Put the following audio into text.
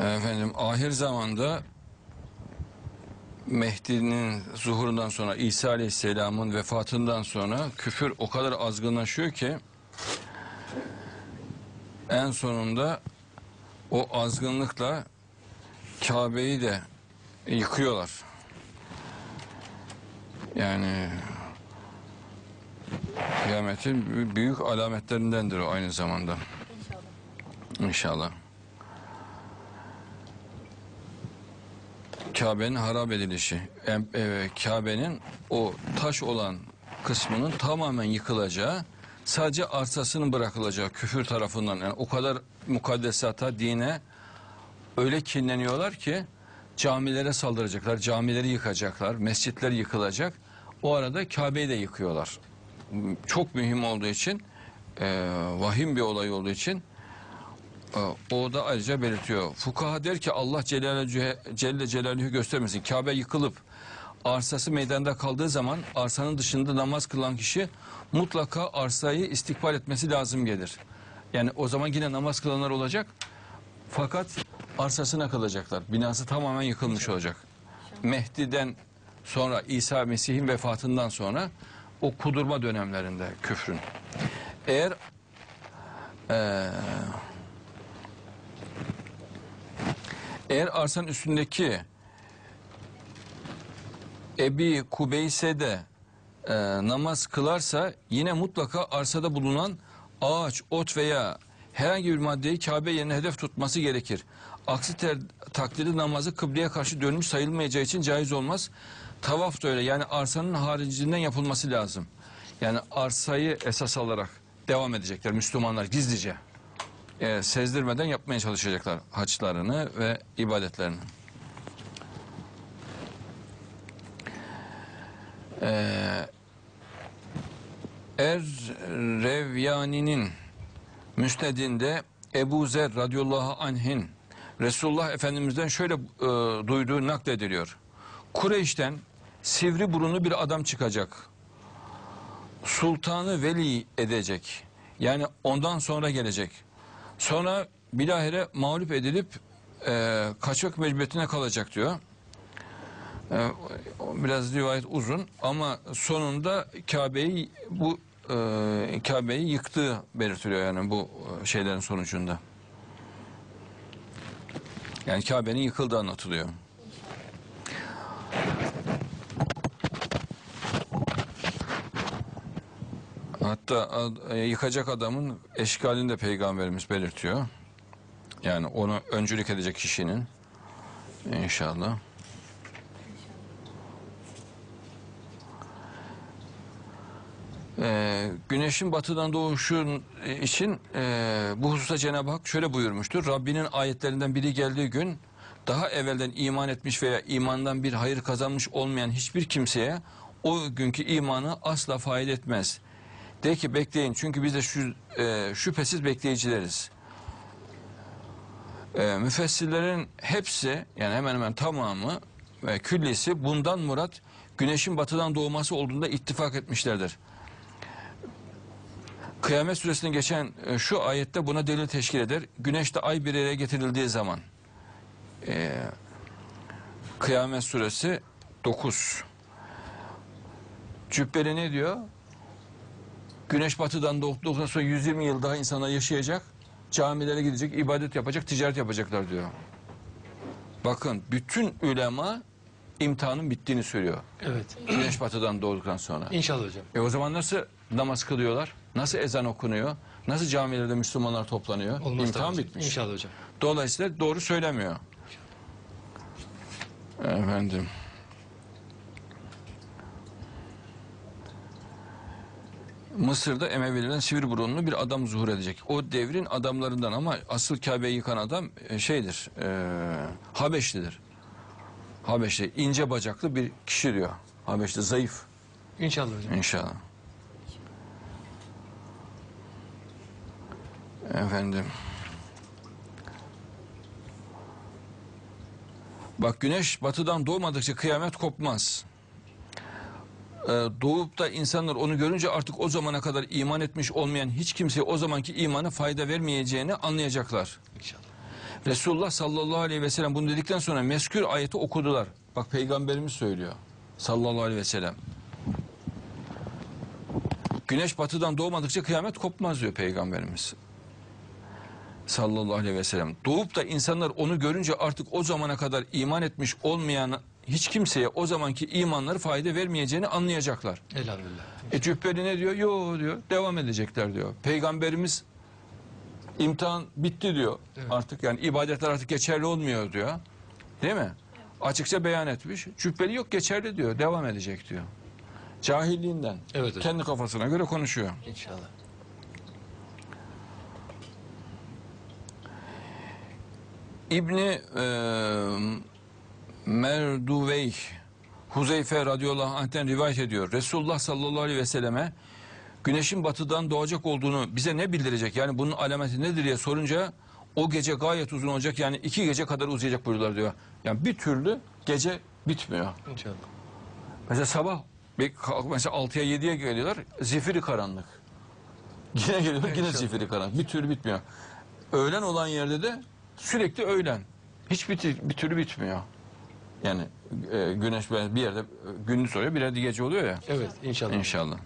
Efendim ahir zamanda Mehdi'nin zuhurundan sonra İsa Aleyhisselam'ın vefatından sonra küfür o kadar azgınlaşıyor ki en sonunda o azgınlıkla Kabe'yi de yıkıyorlar. Yani kıyametin bü- büyük alametlerindendir o aynı zamanda. İnşallah. Kabe'nin harap edilişi, e, Kabe'nin o taş olan kısmının tamamen yıkılacağı, sadece arsasının bırakılacağı küfür tarafından. Yani o kadar mukaddesata, dine öyle kinleniyorlar ki camilere saldıracaklar, camileri yıkacaklar, mescitler yıkılacak. O arada Kabe'yi de yıkıyorlar. Çok mühim olduğu için, e, vahim bir olay olduğu için O da ayrıca belirtiyor. Fukaha der ki Allah Celle, Celle Celaluhu göstermesin. Kabe yıkılıp arsası meydanda kaldığı zaman arsanın dışında namaz kılan kişi mutlaka arsayı istikbal etmesi lazım gelir. Yani o zaman yine namaz kılanlar olacak. Fakat arsasına kalacaklar. Binası tamamen yıkılmış olacak. Mehdi'den sonra İsa Mesih'in vefatından sonra o kudurma dönemlerinde küfrün. Eğer eee Eğer arsanın üstündeki Ebi Kubeyse de e, namaz kılarsa yine mutlaka arsada bulunan ağaç, ot veya herhangi bir maddeyi Kabe yerine hedef tutması gerekir. Aksi ter, takdirde namazı kıbleye karşı dönmüş sayılmayacağı için caiz olmaz. Tavaf da öyle yani arsanın haricinden yapılması lazım. Yani arsayı esas alarak devam edecekler Müslümanlar gizlice e, sezdirmeden yapmaya çalışacaklar haçlarını ve ibadetlerini. Ee, Er Revyani'nin müsnedinde Ebu Zer radıyallahu anh'in Resulullah Efendimiz'den şöyle e, duyduğu naklediliyor. Kureyş'ten sivri burunlu bir adam çıkacak. Sultanı veli edecek. Yani ondan sonra gelecek. Sonra bilahare mağlup edilip e, kaçak mecburiyetine kalacak diyor. E, biraz rivayet uzun ama sonunda Kabe'yi bu e, Kabe'yi yıktığı belirtiliyor yani bu e, şeylerin sonucunda. Yani Kabe'nin yıkıldığı anlatılıyor. Hatta e, yıkacak adamın eşkalini de peygamberimiz belirtiyor. Yani onu öncülük edecek kişinin inşallah. Ee, güneşin batıdan doğuşu için e, bu hususta Cenab-ı Hak şöyle buyurmuştur. Rabbinin ayetlerinden biri geldiği gün daha evvelden iman etmiş veya imandan bir hayır kazanmış olmayan hiçbir kimseye o günkü imanı asla fayda etmez. De ki bekleyin çünkü biz de şu, e, şüphesiz bekleyicileriz. E, müfessirlerin hepsi yani hemen hemen tamamı ve küllisi bundan murat güneşin batıdan doğması olduğunda ittifak etmişlerdir. Kıyamet suresinde geçen e, şu ayette buna delil teşkil eder. Güneşte ay bir yere getirildiği zaman e, Kıyamet suresi 9 Cübbeli ne diyor? Güneş batıdan doğduktan sonra 120 yıl daha insanlar yaşayacak. Camilere gidecek, ibadet yapacak, ticaret yapacaklar diyor. Bakın bütün ulema imtihanın bittiğini söylüyor. Evet. Güneş batıdan doğduktan sonra. İnşallah hocam. E o zaman nasıl namaz kılıyorlar? Nasıl ezan okunuyor? Nasıl camilerde Müslümanlar toplanıyor? Olmaz İmtihan hocam. bitmiş. İnşallah hocam. Dolayısıyla doğru söylemiyor. Efendim. Mısır'da Emevilerden sivri burunlu bir adam zuhur edecek. O devrin adamlarından ama asıl Kabe'yi yıkan adam e, şeydir, e, Habeşlidir. Habeşli, ince bacaklı bir kişi diyor. Habeşli, zayıf İnşallah hocam. inşallah. Efendim. Bak güneş batıdan doğmadıkça kıyamet kopmaz. Ee, doğup da insanlar onu görünce artık o zamana kadar iman etmiş olmayan hiç kimseye o zamanki imanı fayda vermeyeceğini anlayacaklar. İnşallah. Resulullah sallallahu aleyhi ve sellem bunu dedikten sonra meskür ayeti okudular. Bak peygamberimiz söylüyor. Sallallahu aleyhi ve sellem. Güneş batıdan doğmadıkça kıyamet kopmaz diyor peygamberimiz. Sallallahu aleyhi ve sellem. Doğup da insanlar onu görünce artık o zamana kadar iman etmiş olmayan hiç kimseye o zamanki imanları fayda vermeyeceğini anlayacaklar. Elhamdülillah. E Cübbeli ne diyor? Yo diyor. Devam edecekler diyor. Peygamberimiz imtihan bitti diyor. Artık yani ibadetler artık geçerli olmuyor diyor. Değil mi? Açıkça beyan etmiş. Cübbeli yok geçerli diyor. Devam edecek diyor. Cahilliğinden. Evet hocam. Kendi kafasına göre konuşuyor. İnşallah. İbni e, Merduveyh Huzeyfe radıyallahu anh'ten rivayet ediyor. Resulullah sallallahu aleyhi ve selleme güneşin batıdan doğacak olduğunu bize ne bildirecek? Yani bunun alameti nedir diye sorunca o gece gayet uzun olacak yani iki gece kadar uzayacak buyurdular diyor. Yani bir türlü gece bitmiyor. İnşallah. Mesela sabah mesela 6'ya 7'ye geliyorlar zifiri karanlık. Yine geliyorlar yine zifiri karanlık. Bir türlü bitmiyor. Öğlen olan yerde de sürekli öğlen. Hiç bir, bir türlü bitmiyor. Yani e, güneş bir yerde e, gündüz oluyor bir yerde gece oluyor ya. Evet inşallah. İnşallah.